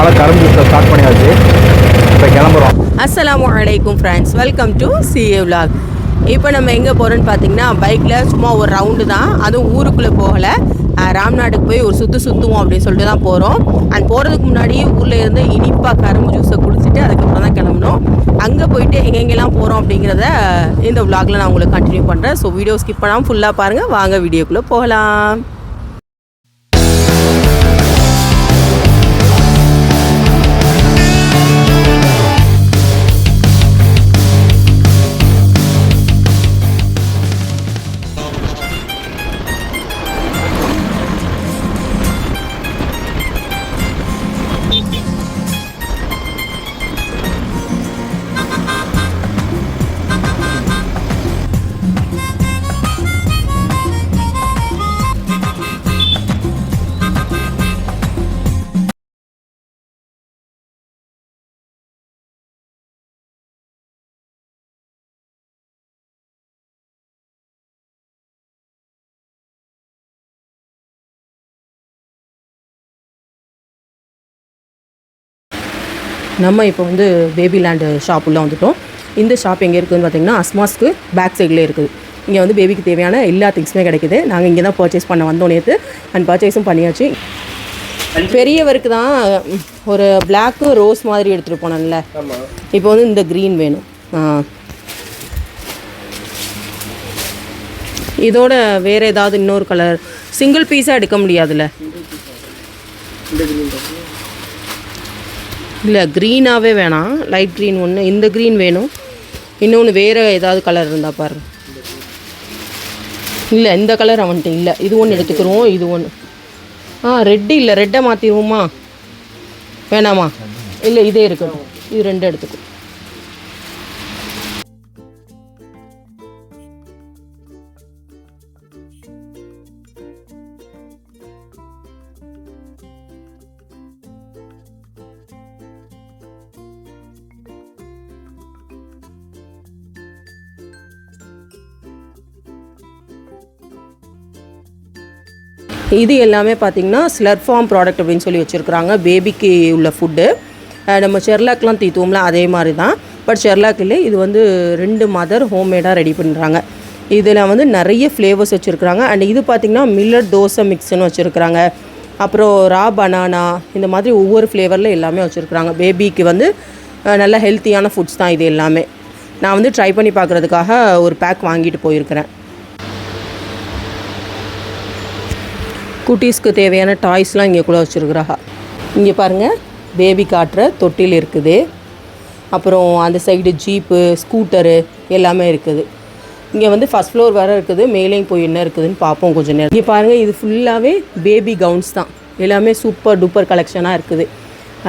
வந்து கரும்பு ஜூஸை ஸ்டார்ட் பண்ணியாச்சு. இப்போ கிளம்புறோம். அஸ்ஸலாமு அலைக்கும் friends welcome to C A vlog. இப்போ நம்ம எங்கே போகிறோன்னு பார்த்தீங்கன்னா பைக்கில் சும்மா ஒரு ரவுண்டு தான். அதுவும் ஊருக்குள்ளே போகலை. ராம்நாடுக்கு போய் ஒரு சுற்று சுற்றுவோம் அப்படின்னு சொல்லிட்டு தான் போகிறோம் அண்ட் போகிறதுக்கு முன்னாடி ஊரில் இருந்து இனிப்பாக கரும்பு ஜூஸை குடிச்சிட்டு அதுக்கப்புறம் தான் கிளம்பணும் அங்கே போயிட்டு எங்கெங்கெல்லாம் போகிறோம் அப்படிங்கிறத இந்த vlogல நான் உங்களுக்கு கண்டினியூ பண்ணுறேன் ஸோ வீடியோ ஸ்கிப் பண்ணாமல் ஃபுல்லாக பாருங்கள் வாங்க வீடியோக்குள்ளே போகலாம். நம்ம இப்போ வந்து பேபி லேண்டு ஷாப் உள்ள வந்துட்டோம். இந்த ஷாப் எங்கே இருக்குதுன்னு பார்த்தீங்கன்னா அஸ்மாஸ்க்கு பேக் சைடில் இருக்குது. இங்கே வந்து பேபிக்கு தேவையான எல்லா திங்ஸுமே கிடைக்குது. நாங்கள் இங்கே தான் பர்ச்சேஸ் பண்ண வந்தோம் நேற்று அண்ட் பர்ச்சேஸும் பண்ணியாச்சு. பெரியவருக்கு தான் ஒரு பிளாக்கு ரோஸ் மாதிரி எடுத்துகிட்டு போனேன்ல. இப்போ வந்து இந்த க்ரீன் வேணும். இதோட வேறு ஏதாவது இன்னொரு கலர் சிங்கிள் பீஸாக எடுக்க முடியாதுல்ல? இல்லை க்ரீனாகவே வேணாம். லைட் க்ரீன் ஒன்று இந்த க்ரீன் வேணும். இன்னொன்று வேறு ஏதாவது கலர் இருந்தால் பாரு. இல்லை இந்த கலர் அவன்கிட்ட இல்லை. இது ஒன்று எடுத்துக்கிறோம். இது ஒன்று ஆ ரெட்டு இல்லை. ரெட்டை மாற்றிடுவோமா வேணாமா? இல்லை இதே இருக்கட்டும். இது ரெண்டு எடுத்துக்கும் இது எல்லாமே பார்த்தீங்கன்னா ஸ்லர் ஃபார்ம் ப்ராடக்ட் அப்படின்னு சொல்லி வச்சுருக்குறாங்க. பேபிக்கு உள்ள ஃபுட்டு நம்ம செர்லாக்லாம் தீத்துவோம்ல அதே மாதிரி தான் பட் செர்லாக் இல்லை இது வந்து ரெண்டு மதர் ஹோம்மேடாக ரெடி பண்ணுறாங்க இதில் வந்து நிறைய ஃப்ளேவர்ஸ் வச்சுருக்குறாங்க. அண்ட் இது பார்த்திங்கன்னா மில்லட் தோசை மிக்ஸ்னு வச்சுருக்குறாங்க. அப்புறம் ரா பனானா இந்த மாதிரி ஒவ்வொரு ஃப்ளேவரில் எல்லாமே வச்சுருக்குறாங்க. பேபிக்கு வந்து நல்ல ஹெல்த்தியான ஃபுட்ஸ் தான் இது எல்லாமே. நான் வந்து ட்ரை பண்ணி பார்க்குறதுக்காக ஒரு பேக் வாங்கிட்டு போயிருக்கிறேன். குட்டீஸ்க்கு தேவையான டாய்ஸ்லாம் இங்கே கூட வச்சுருக்குறாங்க. இங்கே பாருங்கள் பேபி காட்டுற தொட்டில் இருக்குது. அப்புறம் அந்த சைடு ஜீப்பு ஸ்கூட்டரு எல்லாமே இருக்குது. இங்கே வந்து ஃபஸ்ட் ஃப்ளோர் வேறு இருக்குது மேலேயும் போய் என்ன இருக்குதுன்னு பார்ப்போம் கொஞ்சம் நேரம். இங்கே பாருங்கள் இது ஃபுல்லாகவே பேபி கவுன்ஸ் தான். எல்லாமே சூப்பர் டூப்பர் கலெக்ஷனாக இருக்குது.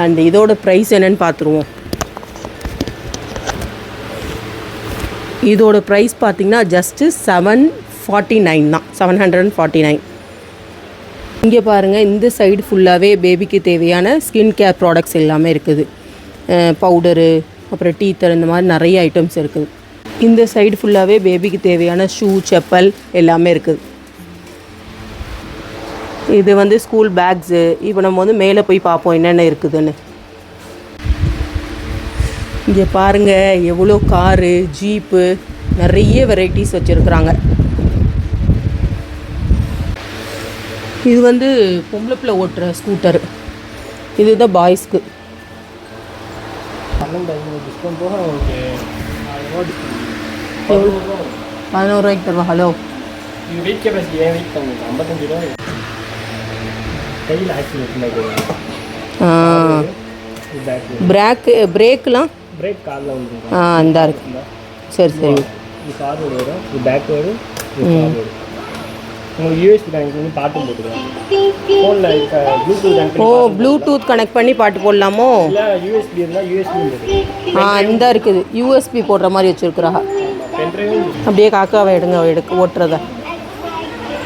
அண்ட் இதோட ப்ரைஸ் என்னன்னு பார்த்துருவோம். இதோட ப்ரைஸ் பார்த்தீங்கன்னா ஜஸ்ட்டு செவன் ஃபார்ட்டி நைன் தான். Seven hundred and forty nine இங்கே பாருங்கள் இந்த சைடு ஃபுல்லாகவே பேபிக்கு தேவையான ஸ்கின் கேர் ப்ராடக்ட்ஸ் எல்லாமே இருக்குது. பவுடரு அப்புறம் டீத்தர் இந்த மாதிரி நிறைய ஐட்டம்ஸ் இருக்குது. இந்த சைடு ஃபுல்லாகவே பேபிக்கு தேவையான ஷூ செப்பல் எல்லாமே இருக்குது. இது வந்து ஸ்கூல் பேக்ஸு இப்போ நம்ம வந்து மேலே போய் பார்ப்போம் என்னென்ன இருக்குதுன்னு. இங்கே பாருங்கள் எவ்வளோ காரு ஜீப்பு நிறைய வெரைட்டிஸ் வச்சுருக்குறாங்க. இது வந்து பொம்பளை பிள்ளை ஓட்டுற ஸ்கூட்டர் இதுதான் பாய்ஸ்க்கு பதினோரு ரூபாய்க்கு தருவா ஹலோ வெயிட் கெப்பாசிட்டி ஏன் வெயிட் பண்ணுங்க ஐம்பத்தஞ்சு ரூபா கையில் ஆக்சிடென்ட் பிரேக்கு பிரேக்கெலாம் பிரேக் காரில் வந்து ஆ இந்த இருக்கு. சரி சரி. இது கார் வரும். இது பேக் வரும் உங்களுக்கு யூஎஸ்பி கனெக்ட் பண்ணி பாட்டும் போட்டுக்கலாம் ஃபோனில் இருக்க ப்ளூடூத் கனெக்ட் ஓ ப்ளூடூத் கனெக்ட் பண்ணி பாட்டு போடலாமோ? இல்லை யூஎஸ்பி இருந்தால் யூஎஸ்பி போட்டுக்கலாம் ஆ இந்த இருக்குது. யூஎஸ்பி போடுற மாதிரி வச்சுருக்குறா அப்படியே காக்காவை எடுங்க எடுக்க ஓட்டுறத.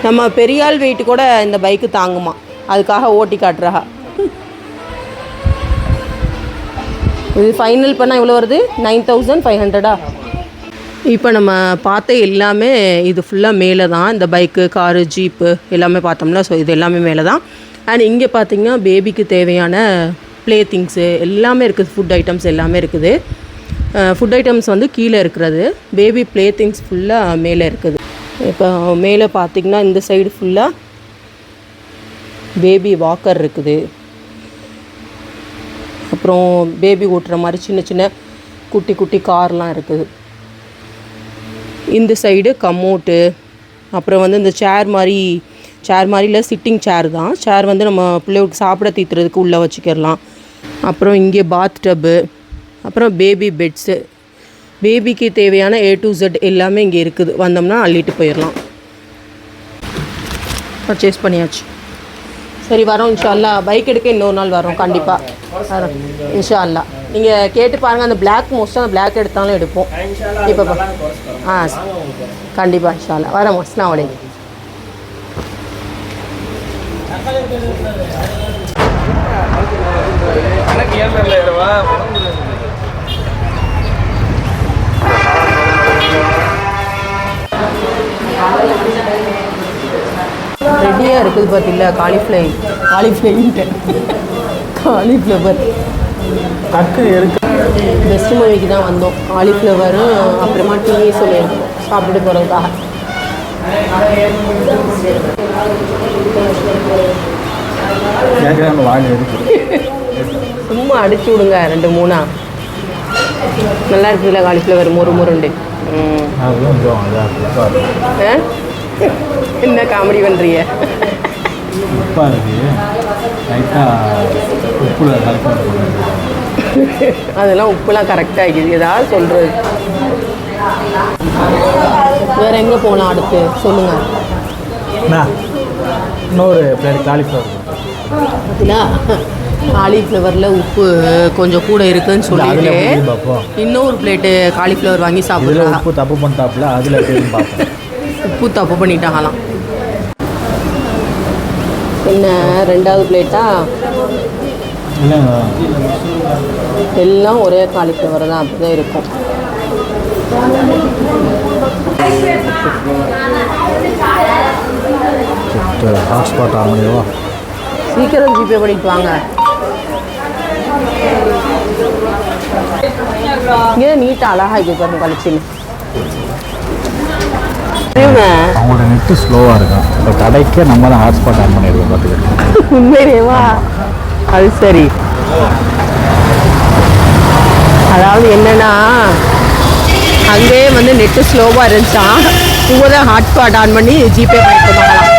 நம்ம பெரியாள் வெயிட் கூட இந்த பைக்கு தாங்குமா. அதுக்காக ஓட்டி காட்டுறா. இது ஃபைனல் பண்ணால் எவ்வளோ வருது? நைன் தௌசண்ட் ஃபைவ் ஹண்ட்ரடா இப்போ நம்ம பார்த்த எல்லாமே இது ஃபுல்லாக மேலே தான் இந்த பைக்கு காரு ஜீப்பு எல்லாமே பார்த்தோம்ல ஸோ இது எல்லாமே மேலே தான் அண்ட் இங்கே பார்த்தீங்கன்னா பேபிக்கு தேவையான ப்ளே திங்ஸு எல்லாமே இருக்குது. ஃபுட் ஐட்டம்ஸ் எல்லாமே இருக்குது. ஃபுட் ஐட்டம்ஸ் வந்து கீழே இருக்கிறது. பேபி ப்ளே திங்ஸ் ஃபுல்லாக மேலே இருக்குது. இப்போ மேலே பார்த்தீங்கன்னா இந்த சைடு ஃபுல்லாக பேபி வாக்கர் இருக்குது. அப்புறம் பேபி ஓட்டுற மாதிரி சின்ன சின்ன குட்டி குட்டி கார்லாம் இருக்குது. இந்த சைடு கம்மோட்டு அப்புறம் வந்து இந்த சேர் மாதிரி சேர் மாதிரி இல்லை சிட்டிங் சேர் தான். சேர் வந்து நம்ம பிள்ளைகளுக்கு சாப்பிட தீத்துறதுக்கு உள்ளே வச்சுக்கிடலாம். அப்புறம் இங்கே பாத் டப்பு அப்புறம் பேபி பெட்ஸு பேபிக்கு தேவையான ஏ டு ஜெட் எல்லாமே இங்கே இருக்குது. வந்தோம்னா அள்ளிட்டு போயிடலாம். பர்ச்சேஸ் பண்ணியாச்சு. சரி வரோம் இன்ஷா அல்லா பைக் எடுக்க இன்னொரு நாள் வரோம் கண்டிப்பாக வரோம் இன்ஷா அல்லா நீங்கள் கேட்டு பாருங்கள் அந்த பிளாக் மோஸ்ட்டாக அந்த பிளாக் எடுத்தாலும் எடுப்போம் இப்போ ஆ கண்டிப்பாக இன்ஷா அல்லா வரோம் அஸ்லாம் வலைக்கும் ரெடியாக இருக்குது பார்த்தீங்களா காலிஃப்ளை காலிஃப்ளைன்ட்டு காலிஃப்ளவர் டக்கு இருக்கு பெஸ்ட் மூவிக்கு தான் வந்தோம். காலிஃப்ளவரும் அப்புறமா டீ சொல்லியிருக்கோம் சாப்பிட்டு போகிறதுக்காக சும்மா அடிச்சு விடுங்க ரெண்டு மூணா. நல்லா இருக்குல்ல காலிஃப்ளவர் மொறு மொருண்டு என்ன காமெடி பண்ணுறீங்க உப்பாக இருக்கு லைட்டாக உப்புல கலக்கி அதெல்லாம் உப்புலாம் கரெக்டாக இருக்குது. ஏதாவது சொல்கிறது வேற எங்கே போகலாம் அடுத்து? சொல்லுங்கள் இன்னொரு பிளேட் காலிஃப்ளவர் பார்த்தீங்களா காலிஃப்ளவரில் உப்பு கொஞ்சம் கூட இருக்குன்னு சொல்லிட்டு இன்னொரு பிளேட்டு காலிஃப்ளவர் வாங்கி இதில் சாப்பிட்றாங்க உப்பு தப்பு பண்ணிட்டாப்புல அதில் உப்பு தப்பு பண்ணிட்டாங்களாம். என்ன ரெண்டாவது பிளேட்டா எல்லாம் ஒரே காலிஃப்ளவர் தான் அப்படி தான் இருக்கும் ஹாட்ஸ்பாட் ஆகலையோ சீக்கிரம் ஜிபே பண்ணிட்டு வாங்க. இங்கே நீட்டாக அழகாக இது பாருங்க கழிச்சுன்னு அவங்களோட நெட்டு ஸ்லோவாக இருக்கும். இப்போ கடைக்கே நம்ம தான் ஹாட்ஸ்பாட் ஆன் பண்ணிடுவோம் பார்த்துக்கிட்டு உண்மையிலேவா? அது சரி. அதாவது என்னன்னா அங்கேயே வந்து நெட்டு ஸ்லோவாக இருந்துச்சா? இவங்க தான் ஹாட்ஸ்பாட் ஆன் பண்ணி ஜிபே இருந்தாங்களாம்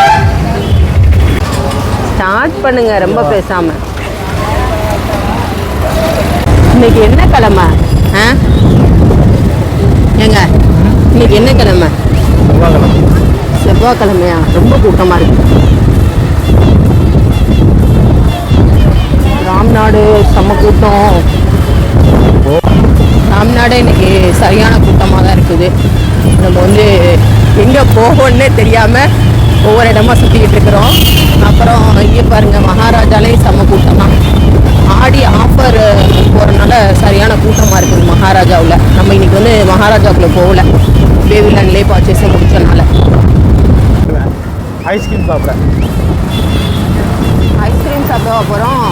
ஸ்டார்ட் பண்ணுங்க ரொம்ப பேசாம. இன்னைக்கு என்ன கிழமை? ஆ? ஏங்க இன்னைக்கு என்ன கிழமை? செவ்வாய்க்கிழமையா? ரொம்ப கூட்டமாக இருக்கு. ராம்நாடு செம்ம கூட்டம். ராம்நாடு இன்னைக்கு சரியான கூட்டமாக தான் இருக்குது. நம்ம வந்து எங்கே போகணுன்னே தெரியாமல் ஒவ்வொரு இடமா சுற்றிக்கிட்டு இருக்கிறோம். அப்புறம் இங்கே பாருங்கள் மகாராஜாலேயும் செம்ம கூட்டம். தான் ஆடி ஆஃபர் போகிறனால சரியான கூட்டமாக இருக்குது மகாராஜாவில். நம்ம இன்னைக்கு வந்து மகாராஜாவுக்குள்ளே போகல. பேபிலாண்ட்லேயே பர்ச்சேஸை முடிச்சனால ஐஸ்கிரீம் சாப்பிட்றேன் ஐஸ்கிரீம் சாப்பிட. போகிறோம்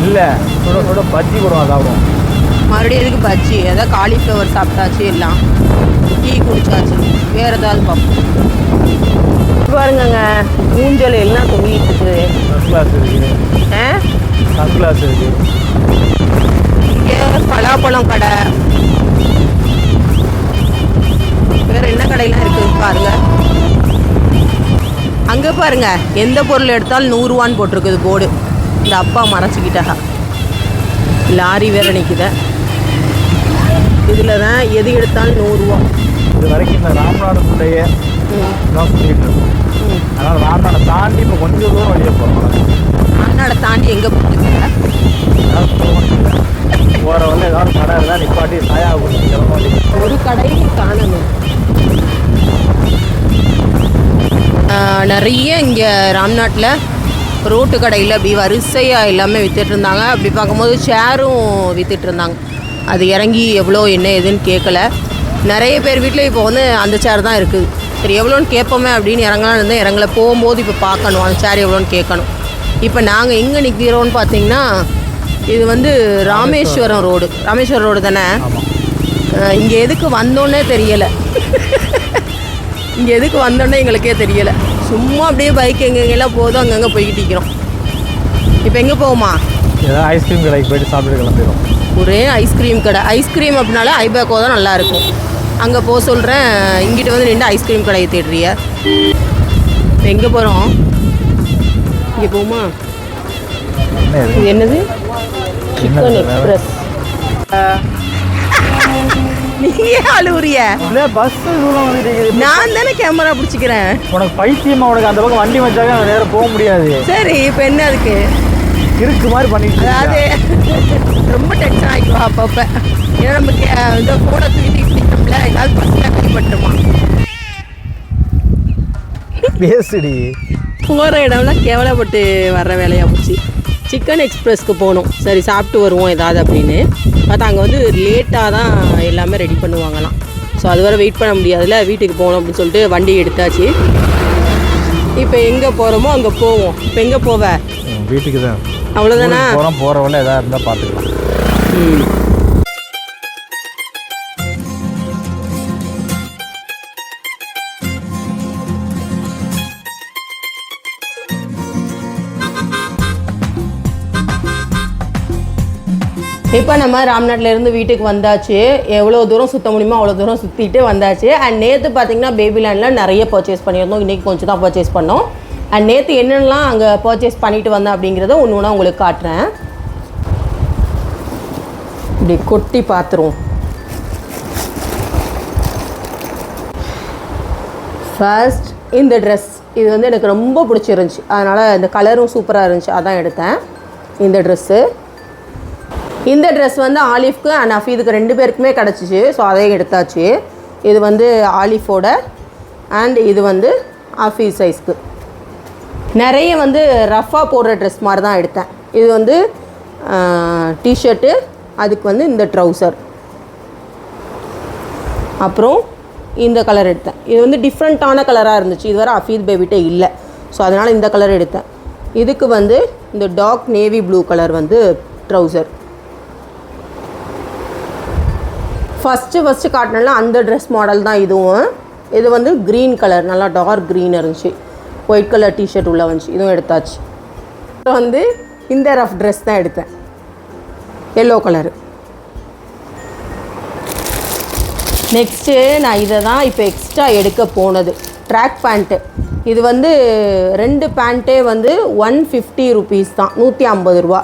இல்லை சுட சுட பஜ்ஜி கூட சாப்பிடுவோம் மறுபடியும் எதுக்கு பஜ்ஜி? ஏதாவது காலிஃப்ளவர் சாப்பிட்டாச்சு எல்லாம். டீ குடிச்சாச்சு. வேற ஏதாவது பார்ப்போம். பாருங்கங்க ஊஞ்சல் எல்லாம் தொங்கிட்டு இருக்குது ஃபஸ்ட் கிளாஸ் இருக்குது ஆ? ஃபஸ்ட் கிளாஸ் இருக்குது இங்கே பலாப்பழம் கடை. வேற என்ன கடையெல்லாம் இருக்கு? பாருங்க. அங்கே பாருங்க. எந்த பொருள் எடுத்தாலும் நூறுரூவான்னு போட்டிருக்குது போர்டு. இந்த அப்பா மறைச்சிக்கிட்டா லாரி வேற நிற்குத இதில் தான் எது எடுத்தாலும் நூறுரூவா இது வரைக்கும் இந்த தான் சுற்றிட்டு இருக்கோம். அதனால் ராமநாடை தாண்டி இப்போ கொஞ்சம் தூரம் வெளியே போகிறோம் அண்ணாடை தாண்டி எங்கே போட்டுருக்க போகிற வந்து ஏதாவது கடை இருந்தால் நிப்பாட்டி சாயா கொடுத்து ஒரு கடையும் காணணும் நிறைய இங்கே ராம்நாட்டில் ரோட்டு கடையில் அப்படி வரிசையாக எல்லாமே வித்துட்டு இருந்தாங்க. அப்படி பார்க்கும்போது சேரும் வித்துட்டு இருந்தாங்க. அது இறங்கி எவ்வளோ என்ன ஏதுன்னு கேட்கல. நிறைய பேர் வீட்டில் இப்போ வந்து அந்த சேர் தான் இருக்குது சரி எவ்வளோன்னு கேட்போமே அப்படின்னு இறங்கலாம் இருந்தால் இறங்கலை போகும்போது இப்போ பார்க்கணும். அந்த சேர் எவ்வளோன்னு கேட்கணும். இப்போ நாங்கள் எங்கே நிற்கிறோன்னு பார்த்தீங்கன்னா இது வந்து ராமேஸ்வரம் ரோடு. ராமேஸ்வரம் ரோடு தானே? இங்கே எதுக்கு வந்தோன்னே தெரியலை. இங்கே எதுக்கு வந்தோன்னே எங்களுக்கே தெரியலை. சும்மா அப்படியே பைக் எங்கெங்கெல்லாம் போதும் அங்கங்கே போய்கிட்டு இருக்கிறோம். இப்போ எங்கே போகுமா ஏதாவது ஐஸ்கிரீம் கடைக்கு போயிட்டு சாப்பிட்டு கிளம்பிடும் ஒரே ஐஸ்கிரீம் கடை. ஐஸ்கிரீம் அப்படின்னாலே ஐபேக்கோ தான் நல்லாயிருக்கும் அங்கே போக சொல்கிறேன் இங்கிட்ட வந்து நின்று ஐஸ்கிரீம் கடையை தேடுறிய. எங்கே போகிறோம் இங்கே போகுமா இது? என்னது? சிக்கன்? எக்ஸ்பிரஸ் நீயே அழுவுறிய? பஸ் நான் தானே கேமரா பிடிச்சிக்கிறேன். உனக்கு பைத்தியமா உனக்கு அந்த பக்கம் வண்டி வச்சாக்க நேரம் போக முடியாது. சரி இப்போ என்ன அதுக்கு? இருக்கு மாதிரி பண்ணிட்டு ரொம்ப டென்ஷன் ஆகிக்குவா அப்பப்போ. ஏன்னா நம்ம கே- இந்த ஃபோனை தூக்கிட்டு பிடிக்கணும்ல ஏதாவது பஸ்ஸில் கடிப்பட்டுருமா பேசுடி. போகிற இடம்லாம் கேவலப்பட்டு வர்ற வேலையாக போச்சு. சிக்கன் எக்ஸ்பிரஸ்க்கு போகணும். சரி சாப்பிட்டு வருவோம் ஏதாவது அப்படின்னு. பார்த்தா அங்கே வந்து லேட்டாக தான் எல்லாமே ரெடி பண்ணுவாங்களாம். ஸோ அது வரை வெயிட் பண்ண முடியாதுல்ல வீட்டுக்கு போகணும் அப்படின்னு சொல்லிட்டு வண்டி எடுத்தாச்சு. இப்போ எங்கே போகிறோமோ அங்கே போவோம். இப்போ எங்கே போவ? வீட்டுக்கு தான். அவ்வளோதானா போகிறோம் போகிறவள்ள எதாவது இருந்தால் பார்த்துக்கலாம். ம். இப்போ நம்ம ராம்நாட்டிலேருந்து வீட்டுக்கு வந்தாச்சு. எவ்வளோ தூரம் சுத்த முடியுமோ அவ்வளோ தூரம் சுற்றிட்டு வந்தாச்சு. அண்ட் நேற்று பார்த்தீங்கன்னா பேபிலேண்டில் நிறைய பர்ச்சேஸ் பண்ணியிருந்தோம். இன்றைக்கி கொஞ்சம் தான் பர்ச்சேஸ் பண்ணோம். அண்ட் நேற்று என்னென்னலாம் அங்கே பர்ச்சேஸ் பண்ணிட்டு வந்தேன் அப்படிங்கிறத ஒன்று ஒன்றா உங்களுக்கு காட்டுறேன். இப்படி கொட்டி பார்த்துருவோம் ஃபர்ஸ்ட் இந்த ட்ரெஸ் இது வந்து எனக்கு ரொம்ப பிடிச்சிருந்துச்சி. அதனால் இந்த கலரும் சூப்பராக இருந்துச்சு. அதான் எடுத்தேன். இந்த ட்ரெஸ்ஸு இந்த ட்ரெஸ் வந்து ஆலிஃப்க்கு அண்ட் அஃபீதுக்கு ரெண்டு பேருக்குமே கிடச்சிச்சு. ஸோ அதே எடுத்தாச்சு. இது வந்து ஆலிஃபோட அண்ட் இது வந்து அஃபீ சைஸ்க்கு நிறைய வந்து ரஃபாக போடுற ட்ரெஸ் மாதிரி தான் எடுத்தேன். இது வந்து டிஷர்ட்டு அதுக்கு வந்து இந்த ட்ரௌசர் அப்புறம் இந்த கலர் எடுத்தேன். இது வந்து டிஃப்ரெண்ட்டான கலராக இருந்துச்சு. இதுவரை அஃபீத் பேபிட்டே இல்லை. ஸோ அதனால் இந்த கலர் எடுத்தேன். இதுக்கு வந்து இந்த டார்க் நேவி ப்ளூ கலர் வந்து ட்ரௌசர் ஃபஸ்ட்டு ஃபஸ்ட்டு காட்டினால அந்த ட்ரெஸ் மாடல் தான் இதுவும். இது வந்து க்ரீன் கலர் நல்லா டார்க் க்ரீன் இருந்துச்சு. ஒயிட் கலர் டிஷர்ட் உள்ளே வந்துச்சு. இதுவும் எடுத்தாச்சு. அப்புறம் வந்து இந்த ரஃப் ட்ரெஸ் தான் எடுத்தேன். எல்லோ கலரு நெக்ஸ்ட்டு நான் இதை தான் இப்போ எக்ஸ்ட்ரா எடுக்க போனது. ட்ராக் பேண்ட்டு இது வந்து ரெண்டு பேண்ட்டே வந்து ஒன் ஃபிஃப்டி ருபீஸ் தான். நூற்றி ஐம்பது ரூபா.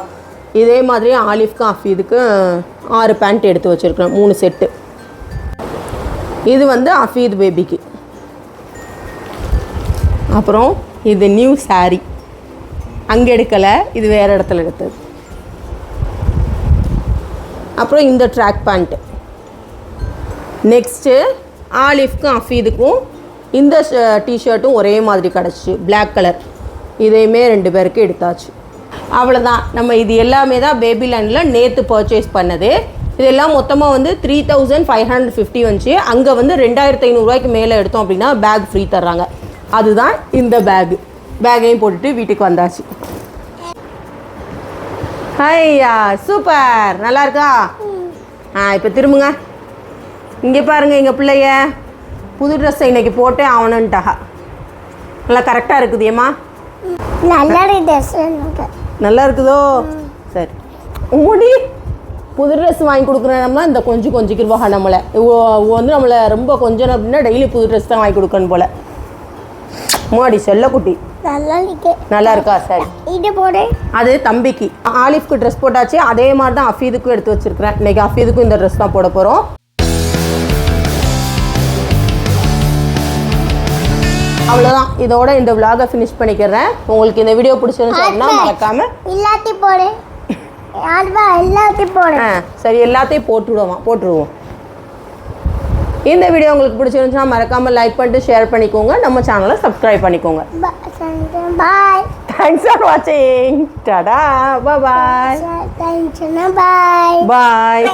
இதே மாதிரி ஆலிஃப்க்கும் அஃபீதுக்கும் ஆறு பேண்ட் எடுத்து வச்சுருக்கேன் மூணு செட்டு. இது வந்து அஃபீத் பேபிக்கு. அப்புறம் இது நியூ saree. அங்கே எடுக்கலை இது வேறு இடத்துல எடுத்தது. அப்புறம் இந்த ட்ராக் பேண்ட்டு நெக்ஸ்ட்டு ஆலிஃப்க்கும் அஃபீதுக்கும் இந்த டிஷர்ட்டும் ஒரே மாதிரி கிடச்சிச்சு பிளாக் கலர் இதையுமே ரெண்டு பேருக்கு எடுத்தாச்சு. அவ்வளோதான் நம்ம இது எல்லாமே தான் பேபி லேண்டில் நேற்று பர்ச்சேஸ் பண்ணது. இதெல்லாம் மொத்தமாக வந்து three thousand five hundred fifty வந்துச்சு. அங்கே வந்து ரெண்டாயிரத்து ஐநூறுரூவாய்க்கு மேலே எடுத்தோம் அப்படின்னா பேக் ஃப்ரீ தர்றாங்க. அதுதான் இந்த பேகு பேக்கையும் போட்டுட்டு வீட்டுக்கு வந்தாச்சு. ஐயா சூப்பர். நல்லா இருக்கா? ஆ இப்போ திரும்புங்க. இங்கே பாருங்க எங்கள் பிள்ளைய. புது ட்ரெஸ்ஸை இன்னைக்கு போட்டே ஆகணுன்ட்டாக நல்லா கரெக்டாக இருக்குதியம்மா நல்லா ட்ரெஸ் நல்லா இருக்குதோ? சரி. ஓடி புது ட்ரெஸ் வாங்கி கொடுக்குறோம்னா இந்த கொஞ்சம் கொஞ்சிக்கிருவாங்க நம்மளை. வந்து நம்மளை ரொம்ப கொஞ்சம் அப்படின்னா டெய்லி புது ட்ரெஸ் தான் வாங்கி கொடுக்கணும் போல. மாடி செல்லக்குட்டி. நல்லா இருக்கு நல்லா இருக்கா? சரி. இது போடு. அது தம்பிக்கு. ஆலிஃப்க்கு ட்ரெஸ் போட்டாச்சு. அதே மாதிரி தான் அஃபீதுக்கும் எடுத்து வச்சிருக்கிறேன். இன்னைக்கு அஃபீதுக்கும் இந்த ட்ரெஸ் தான் போட போகிறோம் அவ்வளோதான் இதோட இந்த vlog-அ ஃபினிஷ் பண்ணிக்கிறேன். உங்களுக்கு இந்த வீடியோ பிடிச்சிருந்துச்சு அப்படின்னா மறக்காம எல்லாத்தையும் போடு. எல்லாத்தையும் போடு. சரி எல்லாத்தையும் போட்டு விடுவோம் போட்டுருவோம். இந்த வீடியோ உங்களுக்கு பிடிச்சிருந்துச்சுன்னா மறக்காம லைக் பண்ணிட்டு ஷேர் பண்ணிக்கோங்க. நம்ம சேனலை சப்ஸ்கிரைப் பண்ணிக்கோங்க. பாய் தேங்க்ஸ் ஃபார் வாட்சிங் டடா பாய் தேங்க்ஸ் பாய் பாய்